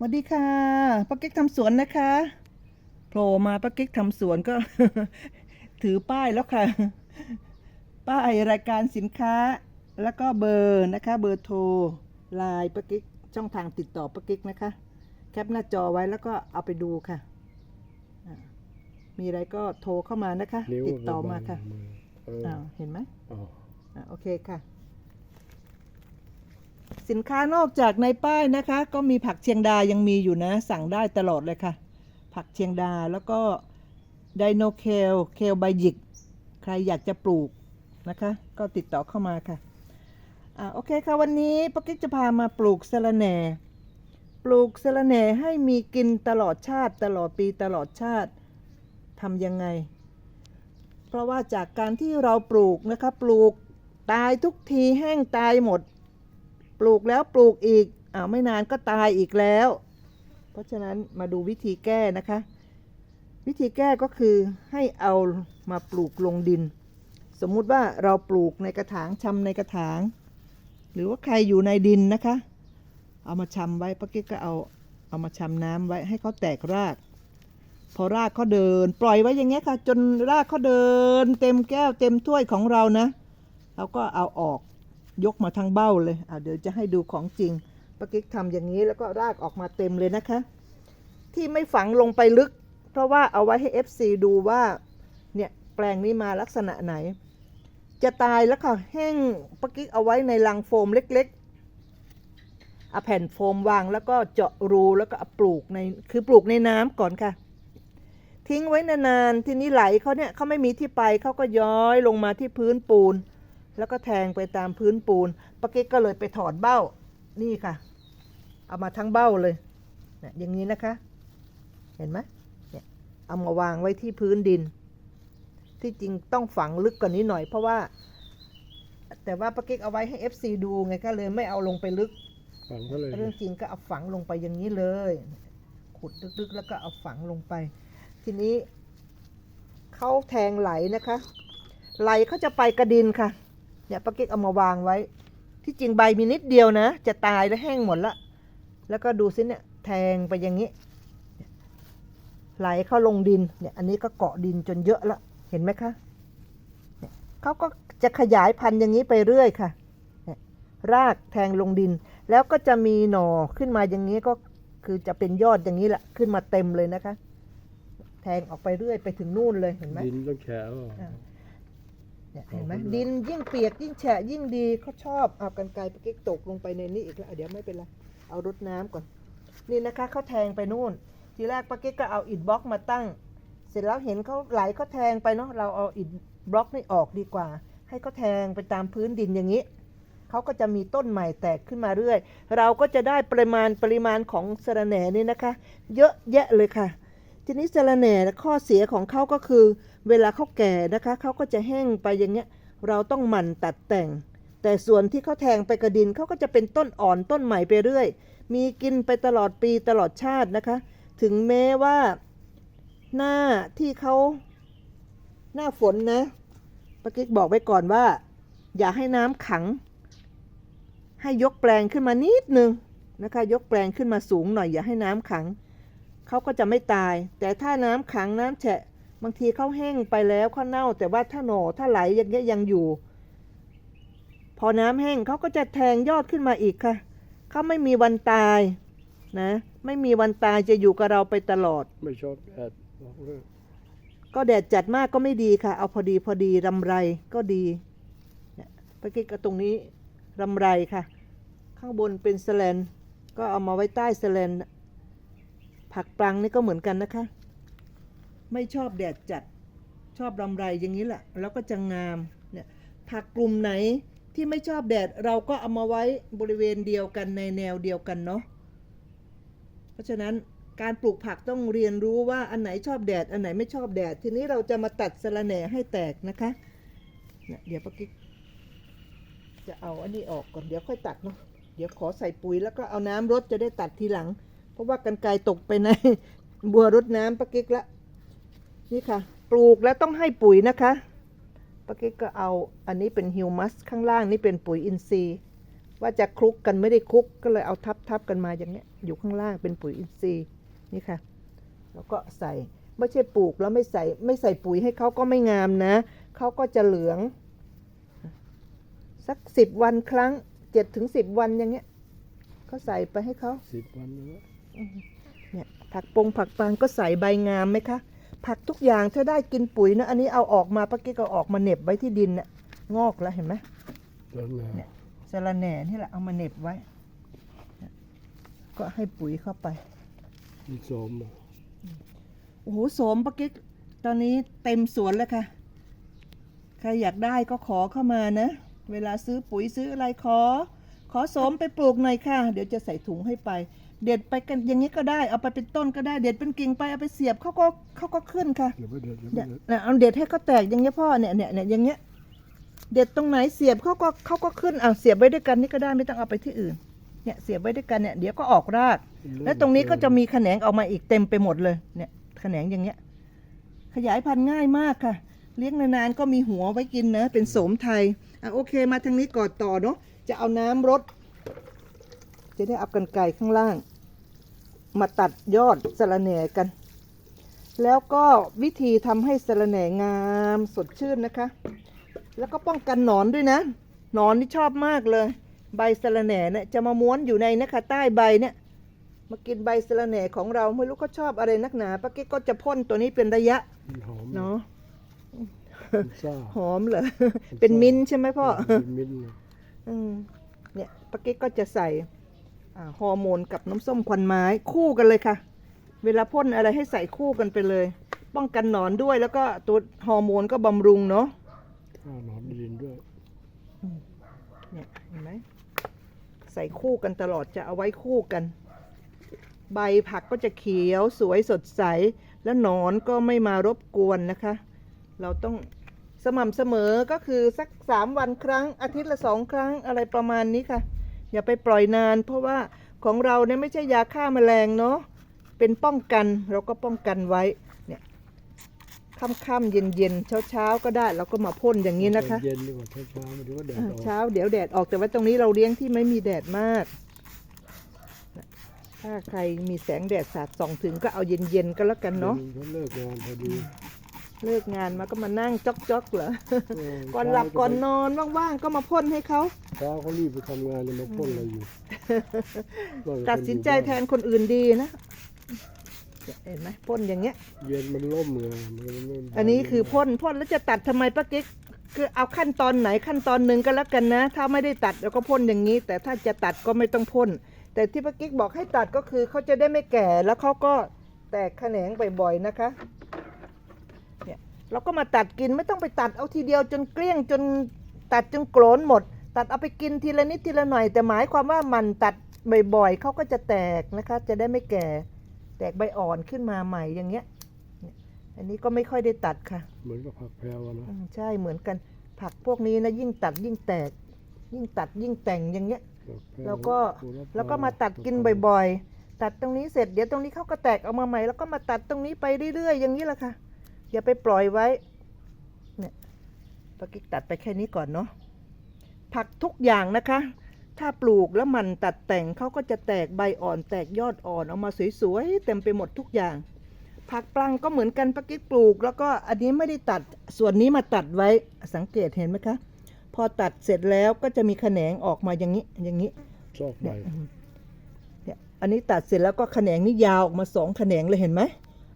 สวัสดีค่ะป้ากิ๊กทำสวนนะคะโผล่มาป้ากิ๊กทำสวนก็ ถือป้ายแล้วค่ะ ป้ายรายการสินค้า แล้วก็เบอร์นะคะ เบอร์โทรไลน์ป้ากิ๊กช่องทางติดต่อป้ากิ๊กนะคะ แคปหน้าจอไว้แล้วก็เอาไปดูค่ะอ่ามีอะไรก็โทรเข้ามานะคะนิ้วติดต่อมาค่ะมือเอออ้าวเห็นไหมอ๋ออะโอเคค่ะ สินค้านอกจากในป้ายนะคะ ก็มีผักเชียงดายังมีอยู่นะ สั่งได้ตลอดเลยค่ะ ผักเชียงดาแล้วก็ไดโนเคลเคลใบหยิก ใครอยากจะปลูกนะคะ ก็ติดต่อเข้ามาค่ะอะโอเคค่ะ วันนี้ปกิกจะพามาปลูกสะระแหน่ปลูกสะระแหน่ให้มีกินตลอดชาติ ตลอดปีตลอดชาติทำยังไง เพราะว่าจากการที่เราปลูกนะคะ ปลูกตายทุกทีแห้งตายหมด ปลูกแล้วปลูกอีกอ้าวไม่นานก็ตายอีกแล้ว เพราะฉะนั้นมาดูวิธีแก้นะคะ วิธีแก้ก็คือให้เอามาปลูกลงดิน สมมุติว่าเราปลูกในกระถางชำในกระถาง หรือว่าใครอยู่ในดินนะคะ เอามาชำไว้ป้ากิ๊กก็เอาเอามาชำน้ำไว้ให้เขาแตกราก พอรากเขาเดิน ปล่อยไว้อย่างเงี้ยค่ะ จนรากเขาเดิน เต็มแก้วเต็มถ้วยของเรานะเราก็เอาออก ยกมาทั้งเบ้าเลยอะเดี๋ยวจะให้ดูของจริงป้ากิ๊กทำอย่างนี้แล้วก็รากออกมาเต็มเลยนะคะ ที่ไม่ฝังลงไปลึก เพราะว่าเอาไว้ให้ FC ดูว่าเนี่ยแปลงนี้มาลักษณะไหน จะตายแล้วค่ะแห้งป้ากิ๊กเอาไว้ในลังโฟมเล็กๆเอาแผ่นโฟมวางแล้วก็เจาะรูแล้วก็ปลูกในคือปลูกในน้ำก่อนค่ะทิ้งไว้นานๆ ทีนี้ไหลเขาเนี่ยเขาไม่มีที่ไปเขาก็ย้อยลงมาที่พื้นปูน แล้วก็แทงไปตามพื้นปูนปากิ๊กก็เลยไปถอดเบ้านี่ค่ะ เอามาทั้งเบ้าเลยเนี่ยอย่างนี้นะคะ เห็นไหมเนี่ยเอามาวางไว้ที่พื้นดิน ที่จริงต้องฝังลึกกว่านี้หน่อยเพราะว่า แต่ว่าปากิ๊กเอาไว้ให้ FC ดูไงก็เลยไม่เอาลงไปลึกฝังก็เลยเรื่องจริงก็เอาฝังลงไปอย่างนี้เลย ขุดลึกๆแล้วก็เอาฝังลงไป ทีนี้เขาแทงไหลนะคะ ไหลเขาจะไปกระดินค่ะ เนี่ยป้าเก๊กเอามาวางไว้ ที่จริงใบมีนิดเดียวนะ จะตายแล้วแห้งหมดละ แล้วก็ดูสิเนี่ยแทงไปอย่างนี้ ไหลเข้าลงดิน เนี่ย อันนี้ก็เกาะดินจนเยอะละ เห็นไหมคะเนี่ยเขาก็จะขยายพันธุ์อย่างนี้ไปเรื่อยค่ะเนี่ยรากแทงลงดิน แล้วก็จะมีหน่อขึ้นมาอย่างนี้ก็คือจะเป็นยอดอย่างนี้แหละขึ้นมาเต็มเลยนะคะ แทงออกไปเรื่อยไปถึงนู่นเลยเห็นไหมดินต้องแฉะ เอาอ่าเนี่ยเห็นไหมขอบคุณดินยิ่งเปียกยิ่งแฉะยิ่งดีเขาชอบเอากันไกลไปกิ๊กตกลงไปในนี้อีกแล้วอะเดี๋ยวไม่เป็นไรเอารดน้ำก่อน นี่นะคะเขาแทงไปนู่น ทีแรกป้ากิ๊กก็เอาอิฐบล็อกมาตั้ง เสร็จแล้วเห็นเขาไหลเขาแทงไปเนาะเราเอาอิฐบล็อกนี่ออกดีกว่า ให้เขาแทงไปตามพื้นดินอย่างนี้เขาก็จะมีต้นใหม่แตกขึ้นมาเรื่อย เราก็จะได้ปริมาณปริมาณของสะระแหน่นี่นะคะ เยอะแยะเลยค่ะ ทีนี้สะระแหน่ข้อเสียของเขาก็คือ เวลาเขาแก่นะคะเขาก็จะแห้งไปอย่างเงี้ย เราต้องหมั่นตัดแต่ง แต่ส่วนที่เขาแทงไปกระดินเขาก็จะเป็นต้นอ่อนต้นใหม่ไปเรื่อย มีกินไปตลอดปีตลอดชาตินะคะ ถึงแม้ว่าหน้าที่เขาหน้าฝนนะปากิ๊กบอกไว้ก่อนว่า อย่าให้น้ำขัง ให้ยกแปลงขึ้นมานิดนึงนะคะ ยกแปลงขึ้นมาสูงหน่อยอย่าให้น้ำขัง เขาก็จะไม่ตาย แต่ถ้าน้ำขังน้ำแฉะ บางทีเขาแห้งไปแล้วเขาเน่า แต่ว่าถ้าหน่อถ้าไหลอย่างเงี้ยยังอยู่ พอน้ำแห้งเขาก็จะแทงยอดขึ้นมาอีกค่ะเขาไม่มีวันตายนะไม่มีวันตายจะอยู่กับเราไปตลอด ไม่ชอบแดดบอกเลยก็แดดจัดมากก็ไม่ดีค่ะ เอาพอดีพอดีรำไรก็ดีไปกิกกับตรงนี้รำไรค่ะ ข้างบนเป็นสแลนก็เอามาไว้ใต้สแลน ผักปรังนี่ก็เหมือนกันนะคะ ไม่ชอบแดดจัดชอบรำไรอย่างนี้แหละแล้วก็จะงามเนี่ยผักกลุ่มไหนที่ไม่ชอบแดดเราก็เอามาไว้บริเวณเดียวกันในแนวเดียวกันเนาะเพราะฉะนั้นการปลูกผักต้องเรียนรู้ว่าอันไหนชอบแดด อันไหนไม่ชอบแดด ทีนี้เราจะมาตัดสะระแหน่ให้แตกนะคะเนี่ยเดี๋ยวป้ากิ๊กจะเอาอันนี้ออกก่อนเดี๋ยวค่อยตัดเนาะเดี๋ยวขอใส่ปุ๋ยแล้วก็เอาน้ำรดจะได้ตัดทีหลัง ราะว่ากันไกตกไปในบัวรดน้ำป้ากิ๊กละนี่ค่ะ ปลูกแล้วต้องให้ปุ๋ยนะคะป้ากิ๊กก็เอาอันนี้เป็นฮิวมัสข้างล่างนี่เป็นปุ๋ยอินทรีย์ ว่าจะคลุกกันไม่ได้คลุกก็เลยเอาทับทับกันมาอย่างเงี้ยอยู่ข้างล่างเป็นปุ๋ยอินทรีย์นี่ค่ะ แล้วก็ใส่ไม่ใช่ปลูกแล้วไม่ใส่ไม่ใส่ปุ๋ยให้เขาก็ไม่งามนะเขาก็จะเหลือง สักสิบวันครั้งเจ็ดถึงสิบวันอย่างเงี้ยก็ใส่ไปให้เขาสิบวันแล้ว เนี่ยผักปงผักปางก็ใส่ใบงามไหมคะ ผักทุกอย่างถ้าได้กินปุ๋ยนะ อันนี้เอาออกมาป้ากิ๊กเอาออกมาเหน็บไว้ที่ดินน่ะงอกแล้วเห็นไหมแล้วแม่เนี่ยสะระแหน่นี่แหละเอามาเหน็บไว้เนี่ยก็ให้ปุ๋ยเข้าไปมีโสมอะโอ้โหโสมป้ากิ๊กตอนนี้เต็มสวนแล้วค่ะ ใครอยากได้ก็ขอเข้ามานะ เวลาซื้อปุ๋ยซื้ออะไรขอ ขอโสมไปปลูกหน่อยค่ะ เดี๋ยวจะใส่ถุงให้ไป เด็ดไปกันอย่างนี้ก็ได้เอาไปเป็นต้นก็ได้ เด็ดเป็นกิ่งไปเอาไปเสียบเขาก็เขาก็ขึ้นค่ะเดี๋ยวไม่เด็ดเดี๋ยวเนี่ไม่ยเด็ดนะเอาเด็ดให้เขาแตกอย่างเงี้ยพ่อเนี่ยเนี่ยเนี่ยอย่างเงี้ยเด็ดตรงไหนเสียบเขาก็เขาก็ขึ้นอะเสียบไว้ด้วยกันนี่ก็ได้ไม่ต้องเอาไปที่อื่นเนี่ยเสียบไว้ด้วยกันเนี่ยเดี๋ยวก็ออกราก แล้วตรงนี้ก็จะมีแขนงออกมาอีกเต็มไปหมดเลยเนี่ยแขนงอย่างเงี้ย ขยายพันธุ์ง่ายมากค่ะ เลี้ยงนานๆก็มีหัวไว้กินนะเป็นโสมไทยอะโอเคมาทางนี้ก่อนต่อเนาะจะเอาน้ำรดจะได้เอากันไก่ข้างล่าง มาตัดยอดสะระแหน่กัน แล้วก็วิธีทำให้สะระแหน่งามสดชื่นนะคะ แล้วก็ป้องกันหนอนด้วยนะ หนอนนี่ชอบมากเลย ใบสะระแหน่เนี่ยจะมาม้วนอยู่ในนะคะใต้ใบเนี่ยมากินใบสะระแหน่ของเราไม่รู้เขาชอบอะไรนักหนาป้ากิ๊กก็จะพ่นตัวนี้เป็นระยะมันหอมเนาะมันซ่าหอมเหรอเป็นมิ้นท์ใช่ไหมพ่อเป็นมิ้นท์นะอืมเนี่ยป้ากิ๊กก็จะใส่อ่า ฮอร์โมนกับน้ำส้มควันไม้คู่กันเลยค่ะ เวลาพ่นอะไรให้ใส่คู่กันไปเลย ป้องกันหนอนด้วยแล้วก็ตัวฮอร์โมนก็บำรุงเนาะข้าวหนอนดินด้วยเนี่ยเห็นไหมใส่คู่กันตลอดจะเอาไว้คู่กัน ใบผักก็จะเขียวสวยสดใส แล้วหนอนก็ไม่มารบกวนนะคะ เราต้องสม่ำเสมอก็คือสักสามวันครั้งอาทิตย์ละสองครั้งอะไรประมาณนี้ค่ะ อย่าไปปล่อยนาน เพราะว่าของเราเนี่ยไม่ใช่ยาฆ่าแมลงเนาะเป็นป้องกันเราก็ป้องกันไว้เนี่ยค่ำๆเย็นๆเช้าๆก็ได้เราก็มาพ่นอย่างนี้นะคะเย็นดีกว่าเช้าเช้าๆมาดูว่าแดดอ่าออกเช้าเดี๋ยวแดดออกแต่ว่าตรงนี้เราเลี้ยงที่ไม่มีแดดมาก ถ้าใครมีแสงแดดสาดส่องถึงก็เอาเย็นๆก็แล้วกันเนาะ เขาเลิกงานพอดี เลิกงานมาก็มานั่งจ๊อกๆเหรอเออก่อนหลับก่อนนอนว่างๆก็มาพ่นให้เขา เช้าเขารีบไปทำงานเลยมาพ่นอะไรอยู่ว่าจะตัดสินใจแทนคนอื่นดีนะ เห็นไหมพ่นอย่างเงี้ย เย็นมันล่มเลยมันก็ไม่อันนี้คือพ่นพ่นแล้วจะตัดทำไมป้ากิ๊กคือเอาขั้นตอนไหนขั้นตอนหนึ่งก็แล้วกันนะ ถ้าไม่ได้ตัดเราก็พ่นอย่างนี้ แต่ถ้าจะตัดก็ไม่ต้องพ่นแต่ที่ป้ากิ๊กบอกให้ตัดก็คือเขาจะได้ไม่แก่แล้วเขาก็แตกแขนงบ่อยๆนะคะ เนี่ยเราก็มาตัดกินไม่ต้องไปตัดเอาทีเดียวจนเกลี้ยงจนตัดจนโกรนหมด ตัดเอาไปกินทีละนิดทีละหน่อย แต่หมายความว่ามันตัดบ่อยๆเขาก็จะแตกนะคะ จะได้ไม่แก่ แตกใบอ่อนขึ้นมาใหม่อย่างเงี้ยเนี่ยอันนี้ก็ไม่ค่อยได้ตัดค่ะ เหมือนกับผักแพรวอะนะอืมใช่เหมือนกัน ผักพวกนี้นะยิ่งตัดยิ่งแตก ยิ่งตัดยิ่งแต่งอย่างเงี้ยผักพรแล้วก็โหระพาแล้วก็มาตัดกินบ่อยๆ ตัดตรงนี้เสร็จเดี๋ยวตรงนี้เขาก็แตกออกมาใหม่ แล้วก็มาตัดตรงนี้ไปเรื่อยๆ อย่างนี้แหละค่ะ อย่าไปปล่อยไว้ เนี่ยปากิกตัดไปแค่นี้ก่อนเนาะ ผักทุกอย่างนะคะ ถ้าปลูกแล้วมันตัดแต่งเขาก็จะแตกใบอ่อนแตกยอดอ่อนออกมาสวยๆเต็มไปหมดทุกอย่าง ผักปลังก็เหมือนกันปากิกปลูก แล้วก็อันนี้ไม่ได้ตัด ส่วนนี้มาตัดไว้ สังเกตเห็นไหมคะ พอตัดเสร็จแล้วก็จะมีแขนงออกมาอย่างนี้ อย่างนี้ซอกใบเนี่ย อันนี้ตัดเสร็จแล้วก็แขนงนี่ยาวออกมาสองแขนงเลยเห็นไหม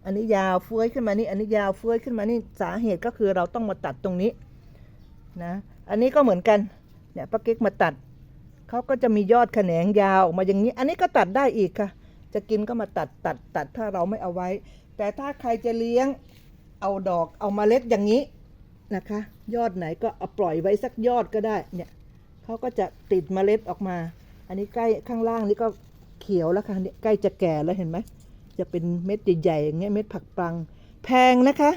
อันนี้ยาวเฟื้อยขึ้นมานี่ อันนี้ยาวเฟื้อยขึ้นมานี่สาเหตุก็คือเราต้องมาตัดตรงนี้นะ อันนี้ก็เหมือนกัน เนี่ยป้าเก๊กมาตัด เขาก็จะมียอดแขนงยาวออกมาอย่างนี้ อันนี้ก็ตัดได้อีกค่ะ จะกินก็มาตัดตัดตัดถ้าเราไม่เอาไว้ แต่ถ้าใครจะเลี้ยงเอาดอกเอามาเมล็ดอย่างนี้นะคะ ยอดไหนก็เอาปล่อยไว้สักยอดก็ได้ เนี่ยเขาก็จะติดเมล็ดออกมา อันนี้ใกล้ข้างล่างนี่ก็เขียวแล้วค่ะเนี่ยใกล้จะแก่แล้วเห็นไหม จะเป็นเม็ดใหญ่ๆอย่างเงี้ยเม็ดผักปลัง แพงนะคะ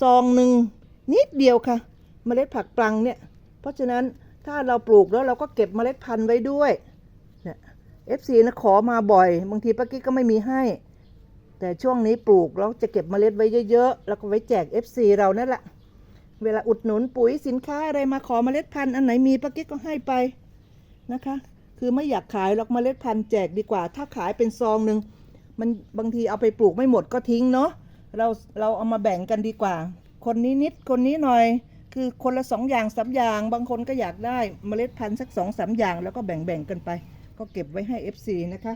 ซองหนึ่งนิดเดียวค่ะ เมล็ดผักปลังเนี่ย เพราะฉะนั้นถ้าเราปลูกแล้วเราก็เก็บเมล็ดพันธุ์ไว้ด้วยเนี่ยเอฟซีนะขอมาบ่อย บางทีป้ากิ๊กก็ไม่มีให้ แต่ช่วงนี้ปลูกแล้วจะเก็บเมล็ดไว้เยอะๆ แล้วก็ไว้แจก FC เรานั่นแหละ เวลาอุดหนุนปุ๋ยสินค้าอะไรมาขอเมล็ดพันธุ์อันไหนมีป้ากิ๊กก็ให้ไปนะคะ คือไม่อยากขายหรอกเมล็ดพันธุ์แจกดีกว่า ถ้าขายเป็นซองหนึ่ง มันบางทีเอาไปปลูกไม่หมดก็ทิ้งเนาะเราเราเอามาแบ่งกันดีกว่า คนนี้นิดคนนี้หน่อย คือคนละสองอย่างสามอย่าง บางคนก็อยากได้เมล็ดพันธุ์สักสองสามอย่าง แล้วก็แบ่งๆกันไป ก็เก็บไว้ให้ FC นะคะ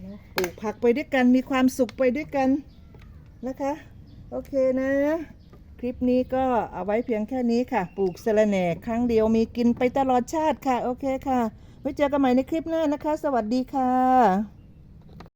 เนาะปลูกผักไปด้วยกันมีความสุขไปด้วยกันนะคะ โอเคนะ คลิปนี้ก็เอาไว้เพียงแค่นี้ค่ะ ปลูกสะระแหน่ครั้งเดียวมีกินไปตลอดชาติค่ะ โอเคค่ะ ไว้เจอกันใหม่ในคลิปหน้านะคะ สวัสดีค่ะ